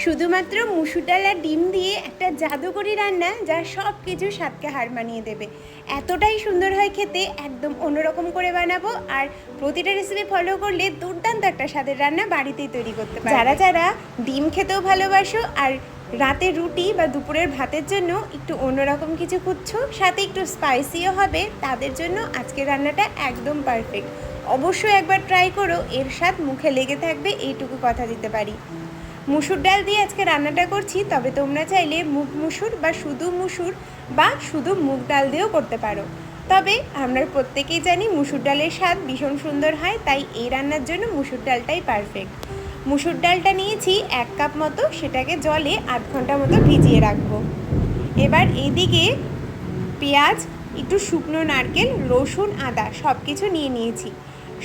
শুধুমাত্র মুসুর ডাল আর ডিম দিয়ে একটা জাদুকরি রান্না যা সব কিছু স্বাদকে হার মানিয়ে দেবে। এতটাই সুন্দর হয় খেতে, একদম অন্যরকম করে বানাবো আর প্রতিটা রেসিপি ফলো করলে দুর্দান্ত একটা স্বাদের রান্না বাড়িতেই তৈরি করতে পারবে। যারা যারা ডিম খেতেও ভালোবাসো আর রাতে রুটি বা দুপুরের ভাতের জন্য একটু অন্যরকম কিছু খুঁজছো, সাথে একটু স্পাইসিও হবে, তাদের জন্য আজকের রান্নাটা একদম পারফেক্ট অবশ্যই একবার ট্রাই করো, এর স্বাদ মুখে লেগে থাকবে, এইটুকু কথা দিতে পারি। মুসুর ডাল দিয়ে আজকে রান্নাটা করছি, তবে তোমরা চাইলে মুগ মুসুর বা শুধু মুসুর বা শুধু মুগ ডাল দিয়েও করতে পারো। তবে আমরা প্রত্যেকেই জানি মুসুর ডালের স্বাদ ভীষণ সুন্দর হয়, তাই এই রান্নার জন্য মুসুর ডালটাই পারফেক্ট মুসুর ডালটা নিয়েছি এক কাপ মতো, সেটাকে জলে আধ ঘণ্টা মতো ভিজিয়ে রাখব। এবার এইদিকে পেঁয়াজ, একটু শুকনো নারকেল, রসুন, আদা সব কিছু নিয়ে নিয়েছি।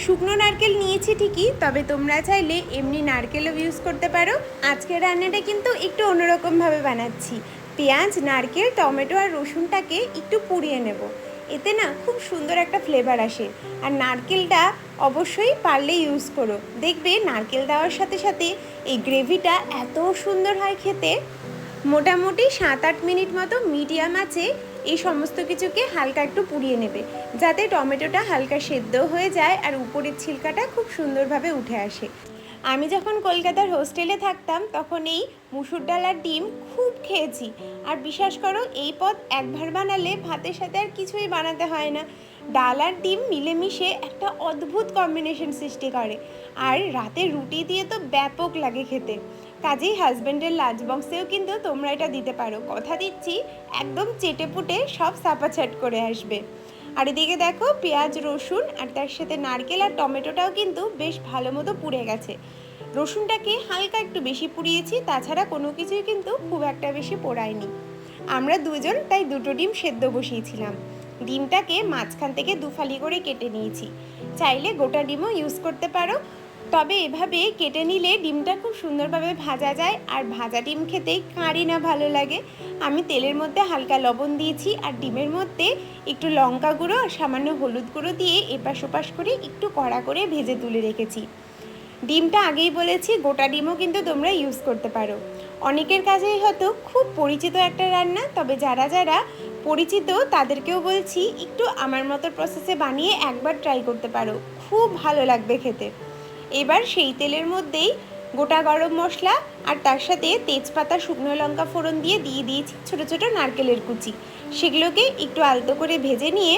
শুকনো নারকেল নিয়েছি ঠিকই, তবে তোমরা চাইলে এমনি নারকেলও ইউজ করতে পারো। আজকের রান্নাটা কিন্তু একটু অন্যরকমভাবে বানাচ্ছি। পেঁয়াজ, নারকেল, টমেটো আর রসুনটাকে একটু পুড়িয়ে নেব। এতে না খুব সুন্দর একটা ফ্লেভার আসে। আর নারকেলটা অবশ্যই পারলে ইউজ করো। দেখবে নারকেল দেওয়ার সাথে সাথে এই গ্রেভিটা এত সুন্দর হয় খেতে। মোটামুটি সাত আট মিনিট মতো মিডিয়াম আছে, এই সমস্ত কিছুকে হালকা একটু পুড়িয়ে নেবে, যাতে টমেটোটা হালকা সেদ্ধ হয়ে যায় আর উপরের ছিলকাটা খুব সুন্দরভাবে উঠে আসে। আমি যখন কলকাতার হোস্টেলে থাকতাম, তখন এই মুসুর ডাল আর ডিম খুব খেয়েছি। আর বিশ্বাস করো, এই পদ একবার বানালে ভাতের সাথে আর কিছুই বানাতে হয় না। ডাল আর ডিম মিলেমিশে একটা অদ্ভুত কম্বিনেশন সৃষ্টি করে। আর রাতে রুটি দিয়ে তো ব্যাপক লাগে খেতে। কাজেই হাজব্যান্ডের লাঞ্চ বক্সেও কিন্তু তোমরা এটা দিতে পারো। কথা দিচ্ছি, একদম চেটে পুটে সব সাপাছাট করে আসবে। আর এদিকে দেখো, পেঁয়াজ, রসুন আর তার সাথে নারকেল আর টমেটোটাও কিন্তু বেশ ভালো মতো পুড়ে গেছে। রসুনটাকে হালকা একটু বেশি পুড়িয়েছি, তাছাড়া কোনো কিছুই কিন্তু খুব একটা বেশি পোড়ায়নি। আমরা দুজন তাই দুটো ডিম সেদ্ধ বসিয়েছিলাম। ডিমটাকে মাঝখান থেকে দুফালি করে কেটে নিয়েছি। চাইলে গোটা ডিমও ইউজ করতে পারো। তবে এভাবে কেটে নিলে ডিমটা খুব সুন্দরভাবে ভাজা যায় আর ভাজা ডিম খেতে কাঁড়ি না ভালো লাগে। আমি তেলের মধ্যে হালকা লবণ দিয়েছি আর ডিমের মধ্যে একটু লঙ্কা গুঁড়ো আর সামান্য হলুদ গুঁড়ো দিয়ে এপাশ ওপাশ করে একটু কড়া করে ভেজে তুলে রেখেছি। ডিমটা আগেই বলেছি, গোটা ডিমও কিন্তু তোমরা ইউজ করতে পারো। অনেকের কাছেই হয়তো খুব পরিচিত একটা রান্না, তবে যারা যারা পরিচিত তাদেরকেও বলছি, একটু আমার মতো প্রসেসে বানিয়ে একবার ট্রাই করতে পারো। খুব ভালো লাগবে খেতে। এবার সেই তেলের মধ্যেই গোটা গরম মশলা আর তার সাথে তেজপাতা, শুকনো লঙ্কা ফোড়ন দিয়ে দিয়ে দিয়েছি ছোটো ছোটো নারকেলের কুচি। সেগুলোকে একটু আলতো করে ভেজে নিয়ে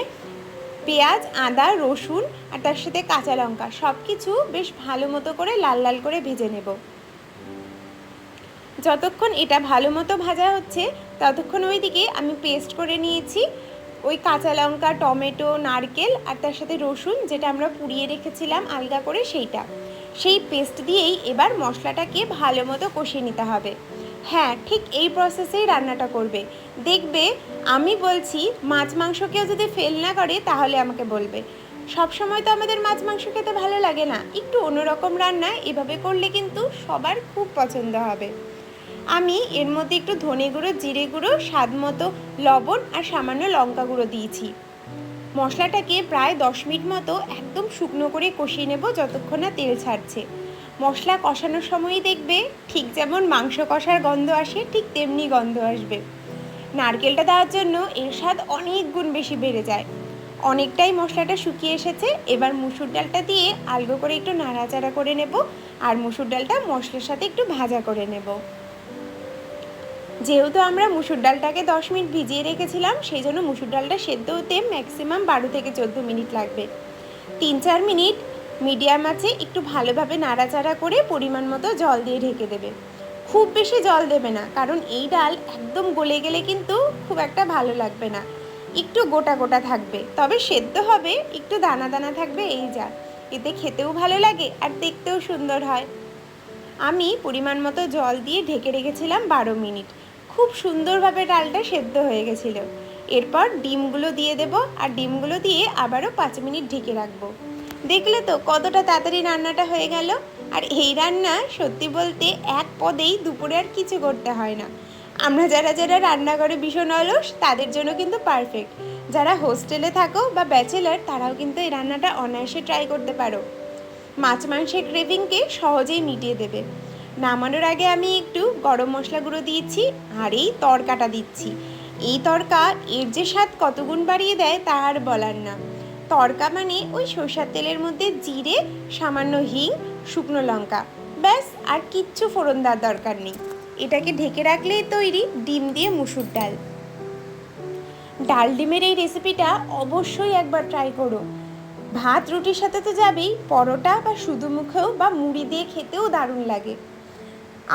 পেঁয়াজ, আদা, রসুন আর তার সাথে কাঁচা লঙ্কা সব কিছু বেশ ভালো মতো করে লাল লাল করে ভেজে নেব। যতক্ষণ এটা ভালো মতো ভাজা হচ্ছে, ততক্ষণ ওইদিকে আমি পেস্ট করে নিয়েছি ওই কাঁচা লঙ্কা, টমেটো, নারকেল আর তার সাথে রসুন, যেটা আমরা পুড়িয়ে রেখেছিলাম আলগা করে সেইটা। সেই পেস্ট দিয়েই এবার মশলাটাকে ভালো মতো কষিয়ে নিতে হবে। হ্যাঁ ঠিক এই প্রসেসেই রান্নাটা করবে। দেখবে, আমি বলছি, মাছ মাংস কেউ যদি ফেল না করে, তাহলে আমাকে বলবে। সব সময় তো আমাদের মাছ মাংস খেতে ভালো লাগে না। একটু অন্যরকম রান্না এভাবে করলে কিন্তু সবার খুব পছন্দ হবে। আমি এর মধ্যে একটু ধনে গুঁড়ো, জিরে গুঁড়ো, স্বাদ মতো লবণ আর সামান্য লঙ্কা গুঁড়ো দিয়েছি। মশলাটাকে প্রায় দশ মিনিট মতো একদম শুকনো করে কষিয়ে নেব যতক্ষণ না তেল ছাড়ছে। মশলা কষানোর সময়ই দেখবে ঠিক যেমন মাংস কষার গন্ধ আসে, ঠিক তেমনি গন্ধ আসবে। নারকেলটা দেওয়ার জন্য এর স্বাদ অনেক গুণ বেশি বেড়ে যায়। অনেকটাই মশলাটা শুকিয়ে এসেছে, এবার মুসুর ডালটা দিয়ে আলগো করে একটু নাড়াচাড়া করে নেব আর মুসুর ডালটা মশলার সাথে একটু ভাজা করে নেব। যেহেতু আমরা মুসুর ডালটাকে দশ মিনিট ভিজিয়ে রেখেছিলাম, সেই জন্য মুসুর ডালটা সেদ্ধ হতে ম্যাক্সিমাম বারো থেকে চোদ্দ মিনিট লাগবে। তিন চার মিনিট মিডিয়াম আছে, একটু ভালোভাবে নাড়াচাড়া করে পরিমাণ মতো জল দিয়ে ঢেকে দেবে। খুব বেশি জল দেবে না, কারণ এই ডাল একদম গলে গেলে কিন্তু খুব একটা ভালো লাগবে না। একটু গোটা গোটা থাকবে, তবে সেদ্ধ হবে, একটু দানা দানা থাকবে এই যা। এতে খেতেও ভালো লাগে আর দেখতেও সুন্দর হয়। আমি পরিমাণ মতো জল দিয়ে ঢেকে রেখেছিলাম বারো মিনিট। খুব সুন্দরভাবে ডালটা সেদ্ধ হয়ে গেছিল। এরপর ডিমগুলো দিয়ে দেব আর ডিমগুলো দিয়ে আবারও পাঁচ মিনিট ঢেকে রাখব। দেখলে তো কতটা তাড়াতাড়ি রান্নাটা হয়ে গেল। আর এই রান্না সত্যি বলতে এক পদেই দুপুরে আর কিছু করতে হয় না। আমরা যারা যারা রান্নাঘরে ভীষণ অলস, তাদের জন্য কিন্তু পারফেক্ট যারা হোস্টেলে থাকো বা ব্যাচেলার তারাও কিন্তু এই রান্নাটা অনায়াসে ট্রাই করতে পারো। মাছ মাংসের ক্রেভিংকে সহজেই মিটিয়ে দেবে। নামানোর আগে আমি একটু গরম মশলা গুঁড়ো দিয়েছি আর এই তরকাটা দিচ্ছি। এই তরকা এর যে স্বাদ কত গুণ বাড়িয়ে দেয় তা আর বলার না। তরকা মানে ওই সরষার তেলের মধ্যে জিরে, সামান্য হিং, শুকনো লঙ্কা। ব্যাস, আর কিচ্ছু ফোড়ন দেওয়ার দরকার নেই। এটাকে ঢেকে রাখলেই তৈরি ডিম দিয়ে মুসুর ডাল। ডাল ডিমের এই রেসিপিটা অবশ্যই একবার ট্রাই করো। ভাত, রুটির সাথে তো যাবেই, পরোটা বা শুধু মুখেও বা মুড়ি দিয়ে খেতেও দারুণ লাগে।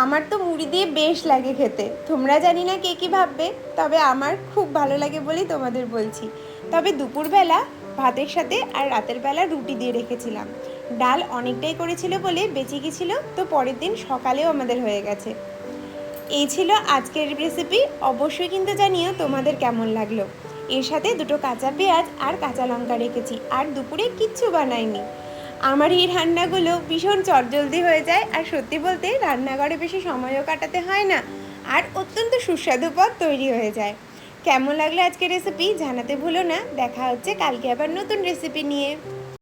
আমার তো মুড়ি দিয়ে বেশ লাগে খেতে। তোমরা জানি না কে কী ভাববে, তবে আমার খুব ভালো লাগে বলেই তোমাদের বলছি। তবে দুপুরবেলা ভাতের সাথে আর রাতের বেলা রুটি দিয়ে রেখেছিলাম। ডাল অনেকটাই করেছিল বলে বেঁচে গেছিল, তো পরের দিন সকালেও আমাদের হয়ে গেছে। এই ছিল আজকের রেসিপি অবশ্যই কিন্তু জানিও তোমাদের কেমন লাগল। এর সাথে দুটো কাঁচা পেঁয়াজ আর কাঁচা লঙ্কা রেখেছি, আর দুপুরে কিচ্ছু বানাইনি। আমার এই রান্নাগুলো ভীষণ চটজলদি হয়ে যায় আর সত্যি বলতে রান্নাঘরে বেশি সময়ও কাটাতে হয় না আর অত্যন্ত সুস্বাদু পদ তৈরি হয়ে যায়। কেমন লাগল আজকের রেসিপি জানাতে ভুলো না। দেখা হচ্ছে কালকে আবার নতুন রেসিপি নিয়ে।